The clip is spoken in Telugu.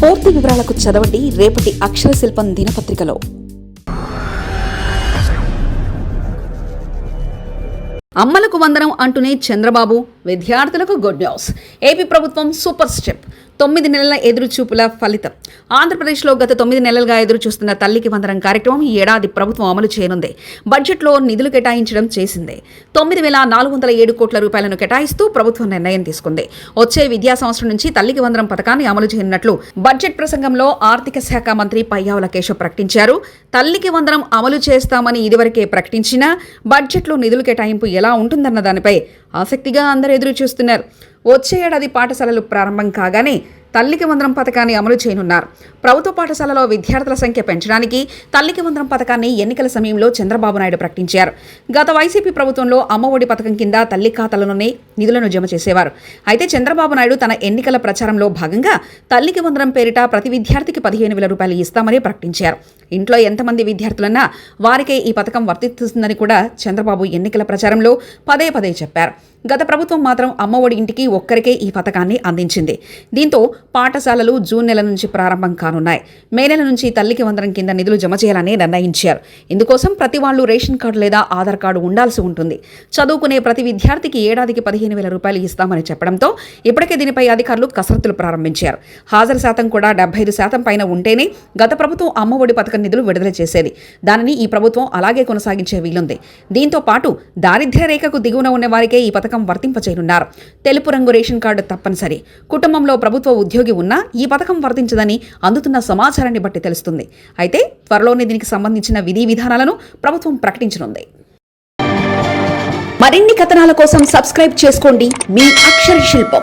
పూర్తి వివరాలకు చదవండి రేపటి అక్షర శిల్పం దినపత్రికలో. అమ్మలకు వందనం అంటూనే చంద్రబాబు విద్యార్థులకు గుడ్ న్యూస్. ఏపీ ప్రభుత్వం సూపర్ స్టెప్. తొమ్మిది నెలల ఎదురుచూపుల ఫలితం. ఆంధ్రప్రదేశ్లో గత తొమ్మిది నెలలుగా ఎదురు చూస్తున్న తల్లికి వందనం కార్యక్రమం ఈ ఏడాది ప్రభుత్వం అమలు చేయనుంది. బడ్జెట్లో నిధులు కేటాయించడం చేసిందే. తొమ్మిది వేల నాలుగు వందల ఏడు కోట్ల రూపాయలను కేటాయిస్తూ ప్రభుత్వం నిర్ణయం తీసుకుంది. వచ్చే విద్యా సంవత్సరం నుంచి తల్లికి వందనం పథకాన్ని అమలు చేయనున్నట్లు బడ్జెట్ ప్రసంగంలో ఆర్థిక శాఖ మంత్రి పయ్యావుల కేశవ్ ప్రకటించారు. తల్లికి వందనం అమలు చేస్తామని ఇదివరకే ప్రకటించినా బడ్జెట్లో నిధుల కేటాయింపు ఎలా ఉంటుందన్న దానిపై ఆసక్తిగా అందరూ ఎదురు చూస్తున్నారు వచ్చే ఏడాది పాఠశాలలు ప్రారంభం కాగానే తల్లికి వందనం పథకాన్ని అమలు చేయనున్నారు. ప్రభుత్వ పాఠశాలలో విద్యార్థుల సంఖ్య పెంచడానికి తల్లికి వందనం పథకాన్ని ఎన్నికల సమయంలో చంద్రబాబు నాయుడు ప్రకటించారు. గత వైసీపీ ప్రభుత్వంలో అమ్మఒడి పథకం కింద తల్లి ఖాతాలలోనే నిధులను జమ చేసేవారు. అయితే చంద్రబాబు నాయుడు తన ఎన్నికల ప్రచారంలో భాగంగా తల్లికి వందనం పేరిట ప్రతి విద్యార్థికి పదిహేను వేల రూపాయలు ఇస్తామని ప్రకటించారు. ఇంట్లో ఎంతమంది విద్యార్థులన్నా వారికే ఈ పథకం వర్తిస్తుందని కూడా చంద్రబాబు ఎన్నికల ప్రచారంలో పదే పదే చెప్పారు. గత ప్రభుత్వం మాత్రం అమ్మఒడి ఇంటికి ఒక్కరికే ఈ పథకాన్ని అందించింది. దీంతో పాఠశాలలు జూన్ నెల నుంచి ప్రారంభం కానున్నాయి. మే నెల నుంచి తల్లికి వందరం కింద నిధులు జమ చేయాలని నిర్ణయించారు. ఇందుకోసం ప్రతి వాళ్ళు రేషన్ కార్డు లేదా ఆధార్ కార్డు ఉండాల్సి ఉంటుంది. చదువుకునే ప్రతి విద్యార్థికి ఏడాదికి పదిహేను వేల రూపాయలు ఇస్తామని చెప్పడంతో ఇప్పటికే దీనిపై అధికారులు కసరత్తులు ప్రారంభించారు. హాజరు శాతం కూడా డెబ్బై ఐదు శాతం పైన ఉంటేనే గత ప్రభుత్వం అమ్మఒడి పథకం నిధులు విడుదల చేసేది. దానిని ఈ ప్రభుత్వం అలాగే కొనసాగించే వీలుంది. దీంతో పాటు దారిద్ర్య రేఖకు దిగువన ఉన్న వారికే ఈ పథకం వర్తింపచేయనున్నారు. తెలుపు రంగు రేషన్ కార్డు తప్పనిసరి. కుటుంబంలో ప్రభుత్వ ఉద్యోగి ఉన్నా ఈ పథకం వర్తించదని అందుతున్న సమాచారాన్ని బట్టి తెలుస్తుంది. అయితే త్వరలోనే దీనికి సంబంధించిన విధి విధానాలను ప్రభుత్వం ప్రకటించనుంది. మరిన్ని కథనాల కోసం సబ్స్క్రైబ్ చేసుకోండి. మీ అక్షర శిల్పం.